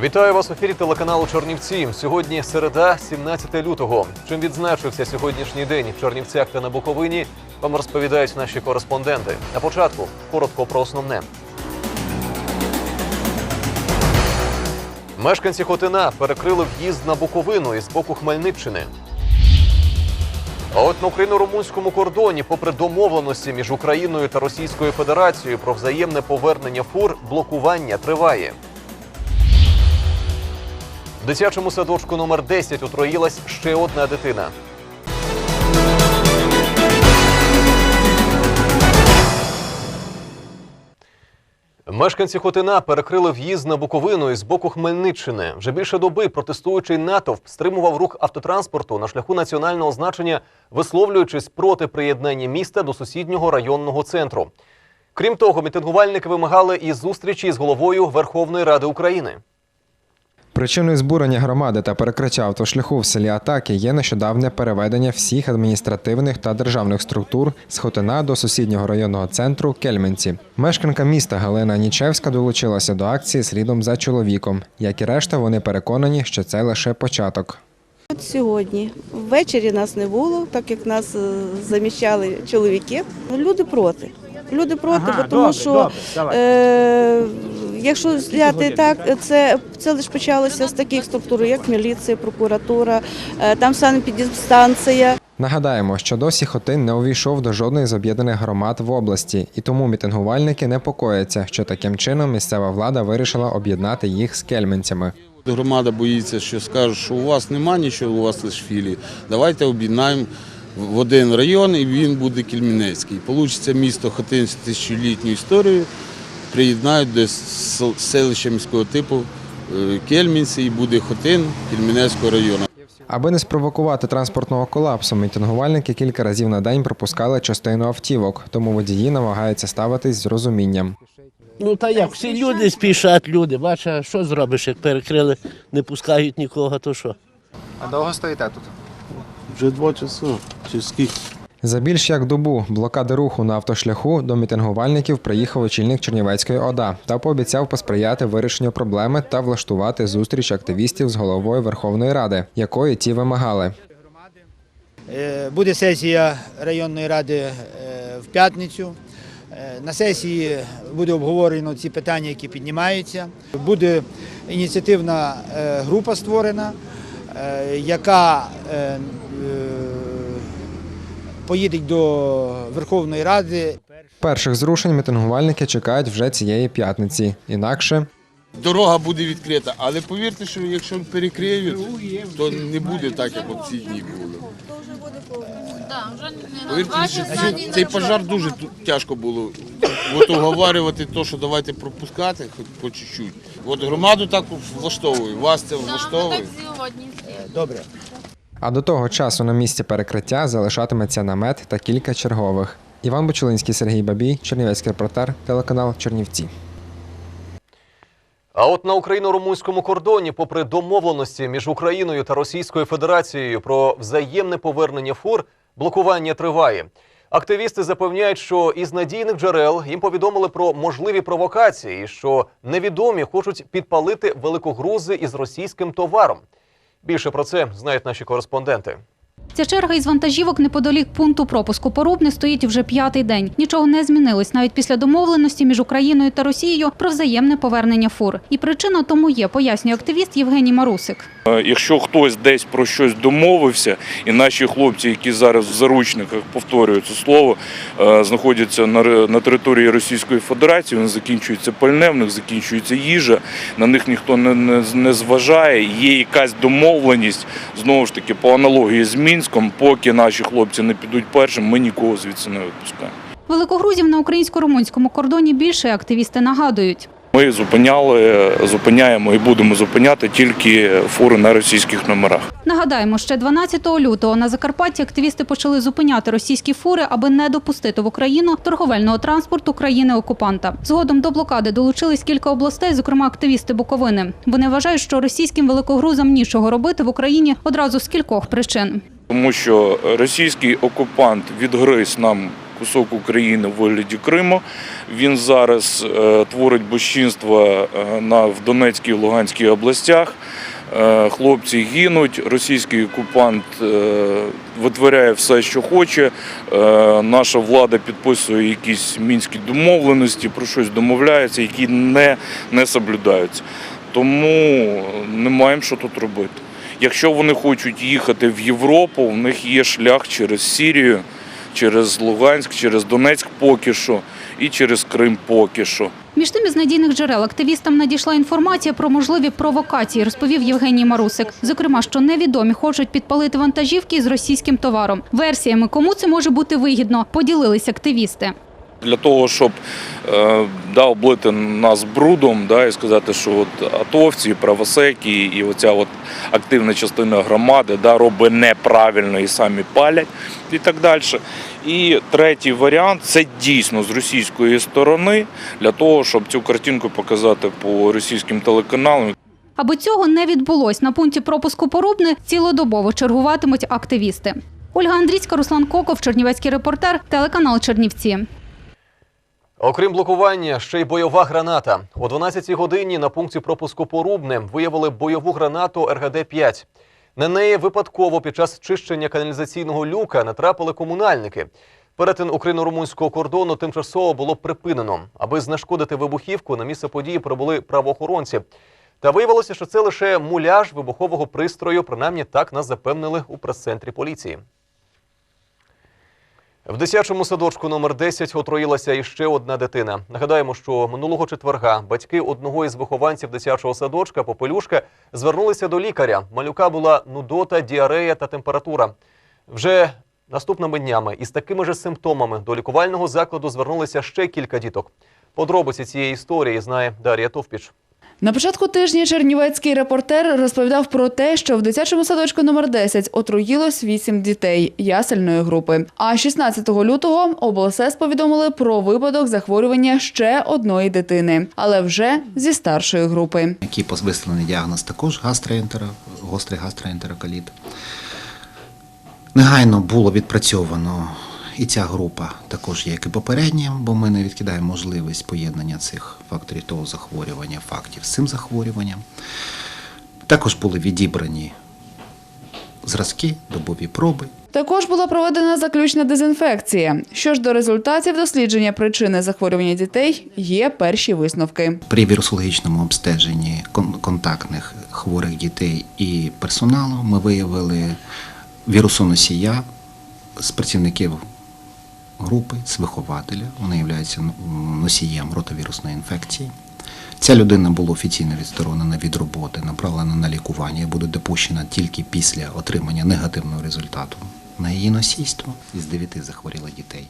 Вітаю вас в ефірі телеканалу Чорнівці. Сьогодні середа, 17 лютого. Чим відзначився сьогоднішній день в Чорнівцях та на Буковині, вам розповідають наші кореспонденти. На початку коротко про основне. Мешканці Хотина перекрили в'їзд на Буковину із боку Хмельниччини. А от на україно-румунському кордоні, попри домовленості між Україною та Російською Федерацією про взаємне повернення фур, блокування триває. Дитячому садочку номер 10 отруїлась ще одна дитина. Мешканці Хотина перекрили в'їзд на Буковину із боку Хмельниччини. Вже більше доби протестуючий натовп стримував рух автотранспорту на шляху національного значення, висловлюючись проти приєднання міста до сусіднього районного центру. Крім того, мітингувальники вимагали і зустрічі з головою Верховної Ради України. Причиною збурення громади та перекриття автошляху в селі Атаки є нещодавне переведення всіх адміністративних та державних структур з Хотина до сусіднього районного центру Кельменці. Мешканка міста Галина Нічевська долучилася до акції слідом за чоловіком. Як і решта, вони переконані, що це лише початок. От сьогодні ввечері нас не було, так як нас е, заміщали чоловіки. Люди проти. Люди проти, Ага, бо тому добре, що добре, е, якщо взяти так, це, це лише почалося з таких структур, як міліція, прокуратура, е, там санепідстанція. Нагадаємо, що досі Хотин не увійшов до жодної з об'єднаних громад в області, і тому мітингувальники непокояться, що таким чином місцева влада вирішила об'єднати їх з кельменцями. Громада боїться, що скажуть, що у вас нема нічого, у вас лише філії. Давайте об'єднаємо в один район і він буде Кільмінецький. Получиться місто Хотин з тисячолітньою історією, приєднають до сел- селища міського типу е, Кельмінці і буде Хотин Кільмінецького району. Аби не спровокувати транспортного колапсу, мітингувальники кілька разів на день пропускали частину автівок, тому водії намагаються ставитись з розумінням. Ну та як, всі люди спішать, люди. Бачиш, що зробиш, як перекрили, не пускають нікого, то що? А довго стоїте тут? Вже два часи. Чи скільки? За більш як добу блокади руху на автошляху до мітингувальників приїхав очільник Чернівецької ОДА та пообіцяв посприяти вирішенню проблеми та влаштувати зустріч активістів з головою Верховної Ради, якої ті вимагали. Е, Буде сесія районної ради е, в п'ятницю. Е, На сесії буде обговорено ці питання, які піднімаються. Буде ініціативна група створена, яка е, до Верховної Ради. Перших зрушень мітингувальники чекають вже цієї п'ятниці. Інакше Дорога буде відкрита, але повірте, що якщо перекриють, то не буде так, як от ці дні були. Повірте, що цей, пожар дуже тяжко було от уговарювати то, що давайте пропускати хоч по чуть-чуть. От громаду так влаштовує, вас це влаштовує. Добре. А до того часу на місці перекриття залишатиметься намет та кілька чергових. Іван Бочулинський, Сергій Бабій, Чернівецький репортер, телеканал Чернівці. А от на україно-румунському кордоні, попри домовленості між Україною та Російською Федерацією про взаємне повернення фур, блокування триває. Активісти запевняють, що із надійних джерел їм повідомили про можливі провокації, що невідомі хочуть підпалити великогрузи із російським товаром. Більше про це знають наші кореспонденти. Ця черга із вантажівок неподалік пункту пропуску Порубне стоїть вже п'ятий день. Нічого не змінилось навіть після домовленості між Україною та Росією про взаємне повернення фур. І причина тому є, пояснює активіст Євгеній Марусик. Е, Якщо хтось десь про щось домовився, і наші хлопці, які зараз в заручниках повторюю це слово, е, знаходяться на, території Російської Федерації, вони закінчується пальне, в них закінчується їжа, на них ніхто не, зважає. Є якась домовленість знову ж таки по аналогії з Мінськом, поки наші хлопці не підуть першим, ми нікого звідси не випускаємо. Великогрузів на українсько-румунському кордоні більше активісти нагадують. Ми зупиняли, зупиняємо і будемо зупиняти тільки фури на російських номерах. Нагадаємо, ще 12 лютого на Закарпатті активісти почали зупиняти російські фури, аби не допустити в Україну торговельного транспорту країни-окупанта. Згодом до блокади долучились кілька областей, зокрема активісти Буковини. Вони вважають, що російським великогрузам нічого робити в Україні одразу з кількох причин. Тому що російський окупант відгриз нам кусок України в вигляді Криму. Він зараз е, творить безчинства е, в Донецькій і Луганській областях. Е, Хлопці гинуть, російський окупант витворяє все, що хоче. Наша влада підписує якісь мінські домовленості, про щось домовляється, які не, не соблюдаються. Тому не маємо що тут робити. Якщо вони хочуть їхати в Європу, в них є шлях через Сірію, через Луганськ, через Донецьк поки що і через Крим поки що. Між тим із надійних джерел активістам надійшла інформація про можливі провокації, розповів Євгеній Марусик. Зокрема, що невідомі хочуть підпалити вантажівки з російським товаром. Версіями, кому це може бути вигідно, поділились активісти. Для того, щоб е, да, облити нас брудом да, і сказати, що от атовці, правосеки і оця от активна частина громади да, робить неправильно і самі палять і так далі. І третій варіант це дійсно з російської сторони для того, щоб цю картинку показати по російським телеканалам. Аби цього не відбулось, на пункті пропуску Порубне цілодобово чергуватимуть активісти. Ольга Андрійська, Руслан Коков, Чернівецький репортер, телеканал Чернівці. Окрім блокування, ще й бойова граната. О 12-й годині на пункті пропуску Порубне виявили бойову гранату РГД-5. На неї випадково під час чищення каналізаційного люка натрапили комунальники. Перетин україно-румунського кордону тимчасово було припинено. Аби знешкодити вибухівку, на місце події прибули правоохоронці. Та виявилося, що це лише муляж вибухового пристрою. Принаймні так нас запевнили у прес-центрі поліції. В дитячому садочку номер 10 отруїлася іще одна дитина. Нагадаємо, що минулого четверга батьки одного із вихованців дитячого садочка Попелюшка звернулися до лікаря. Малюка була нудота, діарея та температура. Вже наступними днями із такими ж симптомами до лікувального закладу звернулися ще кілька діток. Подробиці цієї історії знає Дар'я Товпіч. На початку тижня чернівецький репортер розповідав про те, що в дитячому садочку номер 10 отруїлось 8 дітей ясельної групи. А 16 лютого облсес повідомили про випадок захворювання ще одної дитини, але вже зі старшої групи. який виставлений діагноз також гастроентеро, гострий гастроентероколіт. Негайно було відпрацьовано і ця група також є, як і попередня, бо ми не відкидаємо можливість поєднання цих факторів того захворювання, фактів з цим захворюванням. Також були відібрані зразки, добові проби. Також була проведена заключна дезінфекція. Що ж до результатів дослідження причини захворювання дітей, є перші висновки. При вірусологічному обстеженні кон- контактних хворих дітей і персоналу ми виявили вірусоносія з працівників групи, з вихователя. Вона є носієм ротовірусної інфекції. Ця людина була офіційно відсторонена від роботи, направлена на лікування і буде допущена тільки після отримання негативного результату на її носійство. Із дев'яти захворіло дітей.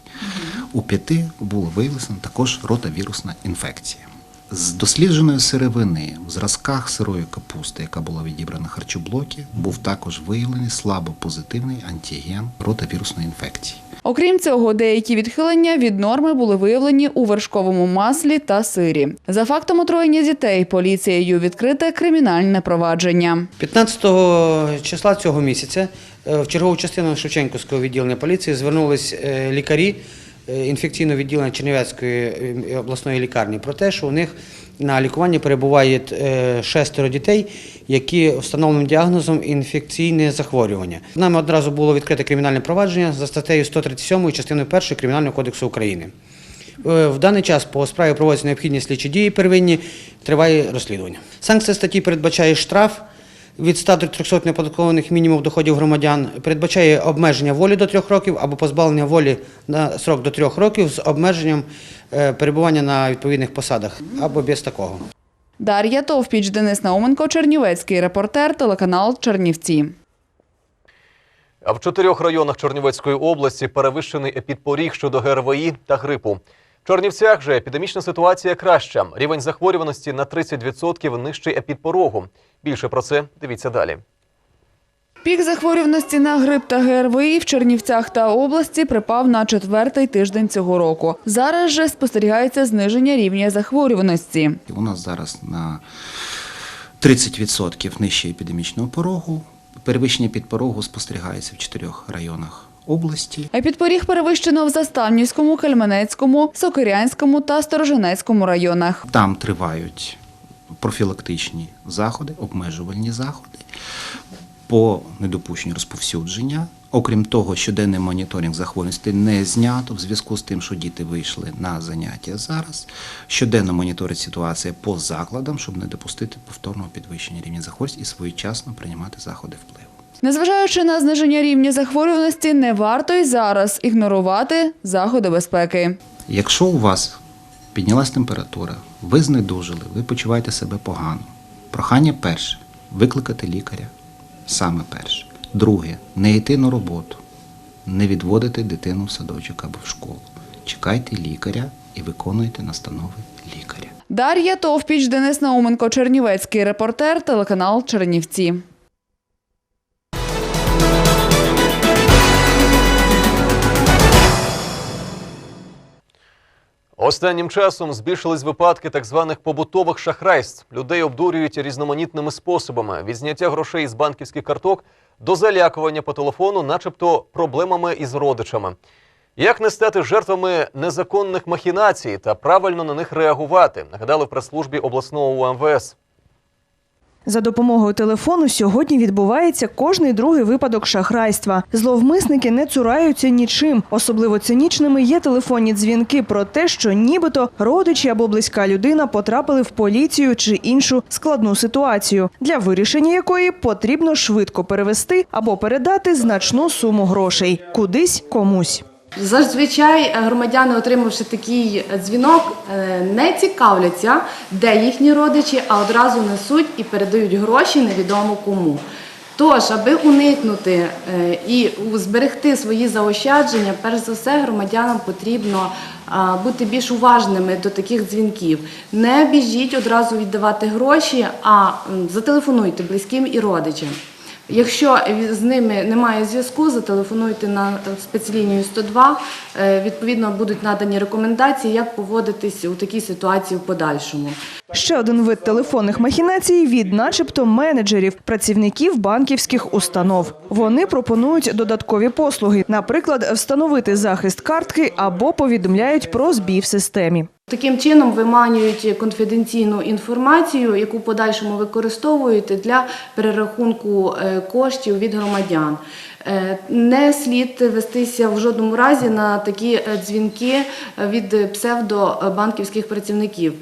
У п'яти було виявлена також ротавірусна інфекція. З дослідженої сировини в зразках сирої капусти, яка була відібрана в харчоблокі, був також виявлений слабопозитивний антиген ротавірусної інфекції. Окрім цього, деякі відхилення від норми були виявлені у вершковому маслі та сирі. За фактом отруєння дітей поліцією відкрите кримінальне провадження. 15 числа цього місяця е, в чергову частину Шевченківського відділення поліції звернулись е, лікарі інфекційного відділення Чернівецької е, обласної лікарні про те, що у них на лікуванні перебуває е, шестеро дітей, які встановленим діагнозом інфекційне захворювання. Нами одразу було відкрите кримінальне провадження за статтею 137 частиною 1 Кримінального кодексу України. Е, В даний час по справі проводяться необхідні слідчі дії первинні, триває розслідування. Санкція статті передбачає штраф від 100 до 300 неподаткованих мінімумів доходів громадян, передбачає обмеження волі до трьох років або позбавлення волі на срок до трьох років з обмеженням е, перебування на відповідних посадах або без такого. Дар'я Товпіч, Денис Науменко, Чернівецький репортер, телеканал Чернівці. А в чотирьох районах Чернівецької області перевищений епідпоріг щодо ГРВІ та грипу. В Чернівцях же епідемічна ситуація краща. Рівень захворюваності на 30% нижчий епідпорогу. Більше про це дивіться далі. Пік захворюваності на грип та ГРВІ в Чернівцях та області припав на четвертий тиждень цього року. Зараз же спостерігається зниження рівня захворюваності. У нас зараз на 30% нижче епідемічного порогу. Перевищення підпорогу спостерігається в чотирьох районах області. А підпоріг перевищено в Заставнівському, Кальменецькому, Сокирянському та Сторожинецькому районах. Там тривають профілактичні заходи, обмежувальні заходи по недопущенню розповсюдження. Окрім того, щоденний моніторинг захворюваності не знято в зв'язку з тим, що діти вийшли на заняття зараз. Щоденно моніторить ситуація по закладам, щоб не допустити повторного підвищення рівня захворюваності і своєчасно приймати заходи впливу. Незважаючи на зниження рівня захворюваності, не варто й зараз ігнорувати заходи безпеки. Якщо у вас піднялась температура, ви знедужили, ви почуваєте себе погано. Прохання перше викликати лікаря саме перше. Друге не йти на роботу, не відводити дитину в садочок або в школу. Чекайте лікаря і виконуйте настанови лікаря. Дар'я Товпіч, Денис Науменко, Чернівецький репортер, телеканал Чернівці. Останнім часом збільшились випадки так званих побутових шахрайств. Людей обдурюють різноманітними способами: від зняття грошей з банківських карток до залякування по телефону, начебто проблемами із родичами. Як не стати жертвами незаконних махінацій та правильно на них реагувати? Нагадали в прес-службі обласного УМВС. За допомогою телефону сьогодні відбувається кожний другий випадок шахрайства. Зловмисники не цураються нічим. Особливо цинічними є телефонні дзвінки про те, що нібито родичі або близька людина потрапили в поліцію чи іншу складну ситуацію, для вирішення якої потрібно швидко перевести або передати значну суму грошей кудись комусь. Зазвичай е, громадяни, отримавши такий е, дзвінок, е, не цікавляться, де їхні родичі, а одразу несуть і передають гроші невідомо кому. Тож, аби уникнути і зберегти свої заощадження, перш за все громадянам потрібно бути більш уважними до таких дзвінків. Не біжіть одразу віддавати гроші, а зателефонуйте близьким і родичам. Якщо з ними немає зв'язку, зателефонуйте на спецлінію 102. Е, Відповідно, будуть надані рекомендації, як поводитись у такій ситуації в подальшому. Ще один вид телефонних махінацій від, начебто, менеджерів, працівників банківських установ. Вони пропонують додаткові послуги, наприклад, встановити захист картки або повідомляють про збій в системі. Таким чином виманюють конфіденційну інформацію, яку подальшому використовуєте для перерахунку е, коштів від громадян. Е, Не слід вестися в жодному разі на такі е, дзвінки е, від псевдобанківських працівників.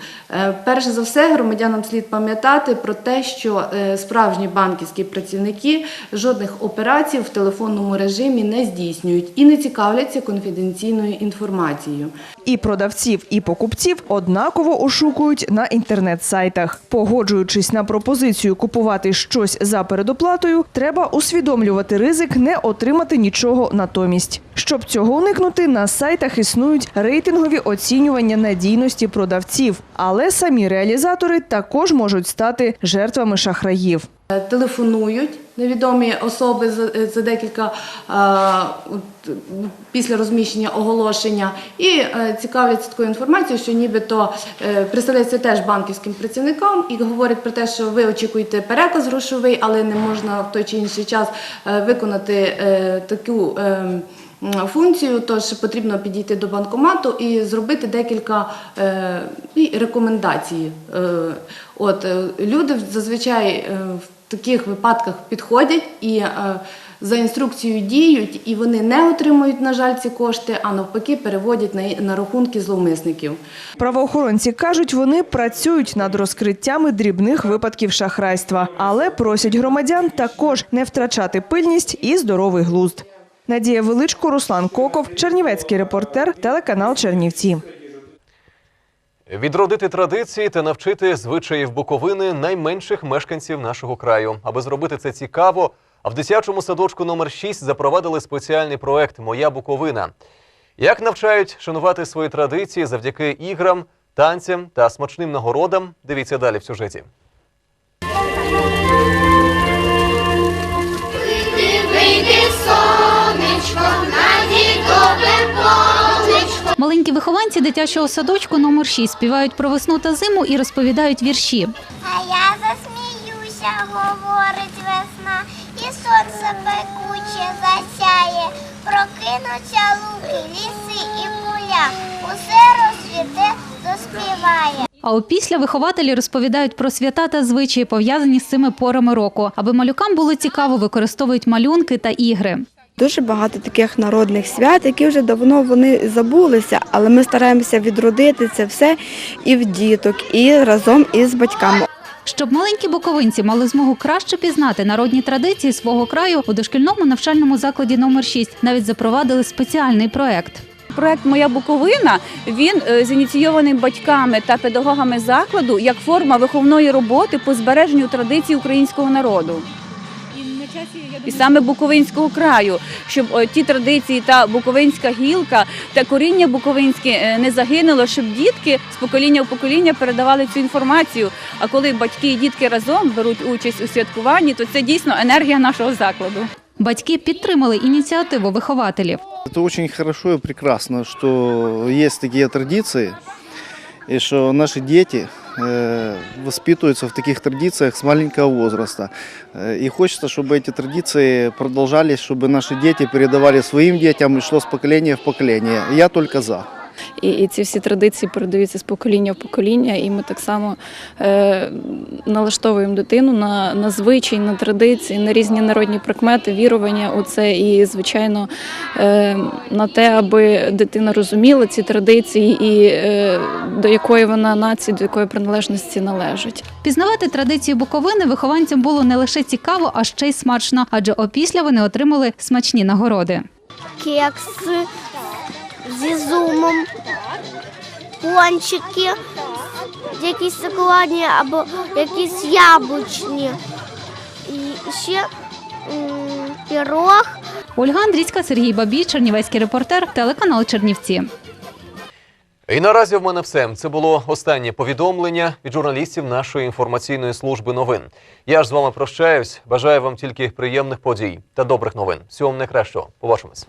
Перш за все, громадянам слід пам'ятати про те, що справжні банківські працівники жодних операцій в телефонному режимі не здійснюють і не цікавляться конфіденційною інформацією. І продавців, і покупців однаково ошукують на інтернет-сайтах. Погоджуючись на пропозицію купувати щось за передоплатою, треба усвідомлювати ризик не отримати нічого натомість. Щоб цього уникнути, на сайтах існують рейтингові оцінювання надійності продавців, але самі реалізатори також можуть стати жертвами шахраїв. Е, Телефонують невідомі особи за, е, декілька е, після розміщення оголошення і цікавляться такою інформацією, що нібито представляється теж банківським працівникам і говорять про те, що ви очікуєте переказ грошовий, але не можна в той чи інший час виконати таку. Функцію, тож потрібно підійти до банкомату і зробити декілька е, рекомендацій. Е, от е, люди зазвичай в таких випадках підходять і за інструкцією діють, і вони не отримують, на жаль, ці кошти, а навпаки, переводять на, на рахунки зловмисників. Правоохоронці кажуть, вони працюють над розкриттями дрібних випадків шахрайства, але просять громадян також не втрачати пильність і здоровий глузд. Надія Величко, Руслан Коков, Чернівецький репортер, телеканал Чернівці. Відродити традиції та навчити звичаїв Буковини найменших мешканців нашого краю. Аби зробити це цікаво, а в дитячому садочку номер 6 запровадили спеціальний проект Моя Буковина. Як навчають шанувати свої традиції завдяки іграм, танцям та смачним нагородам? Дивіться далі в сюжеті. Маленькі вихованці дитячого садочку номер 6 співають про весну та зиму і розповідають вірші. А я засміюся, говорить весна, і сонце пекуче засяє. прокинуться луки, ліси і поля, усе розцвіте, заспіває. А опісля вихователі розповідають про свята та звичаї, пов'язані з цими порами року. Аби малюкам було цікаво, використовують малюнки та ігри. Дуже багато таких народних свят, які вже давно вони забулися, але ми стараємося відродити це все і в діток, і разом із батьками. Щоб маленькі буковинці мали змогу краще пізнати народні традиції свого краю, у дошкільному навчальному закладі номер 6 навіть запровадили спеціальний проект. Проект Моя Буковина він е, зініційований батьками та педагогами закладу як форма виховної роботи по збереженню традицій українського народу. І саме Буковинського краю, щоб е, ті традиції та буковинська гілка та коріння буковинське е, не загинуло, щоб дітки з покоління в покоління передавали цю інформацію. А коли батьки і дітки разом беруть участь у святкуванні, то це дійсно енергія нашого закладу. Батьки підтримали ініціативу вихователів. Это очень хорошо и прекрасно, что есть такие традиции, и что наши дети э, воспитываются в таких традициях с маленького возраста. Э, И хочется, чтобы эти традиции продолжались, чтобы наши дети передавали своим детям и шло с поколения в поколение. Я только за. І, і ці всі традиції передаються з покоління в покоління, і ми так само е, налаштовуємо дитину на, на звичай, на традиції, на різні народні прикмети, вірування у це і, звичайно, е, на те, аби дитина розуміла ці традиції і е, до якої вона нації, до якої приналежності належить. Пізнавати традиції Буковини вихованцям було не лише цікаво, а ще й смачно, адже опісля вони отримали смачні нагороди. Кекси з ізюмом, пончики, якісь шоколадні або якісь яблучні. І ще пірог. Ольга Андрійська, Сергій Бабій, Чернівецький репортер, телеканал Чернівці. І наразі в мене все. Це було останнє повідомлення від журналістів нашої інформаційної служби новин. Я ж з вами прощаюсь. Бажаю вам тільки приємних подій та добрих новин. Всього вам найкращого. Побачимось.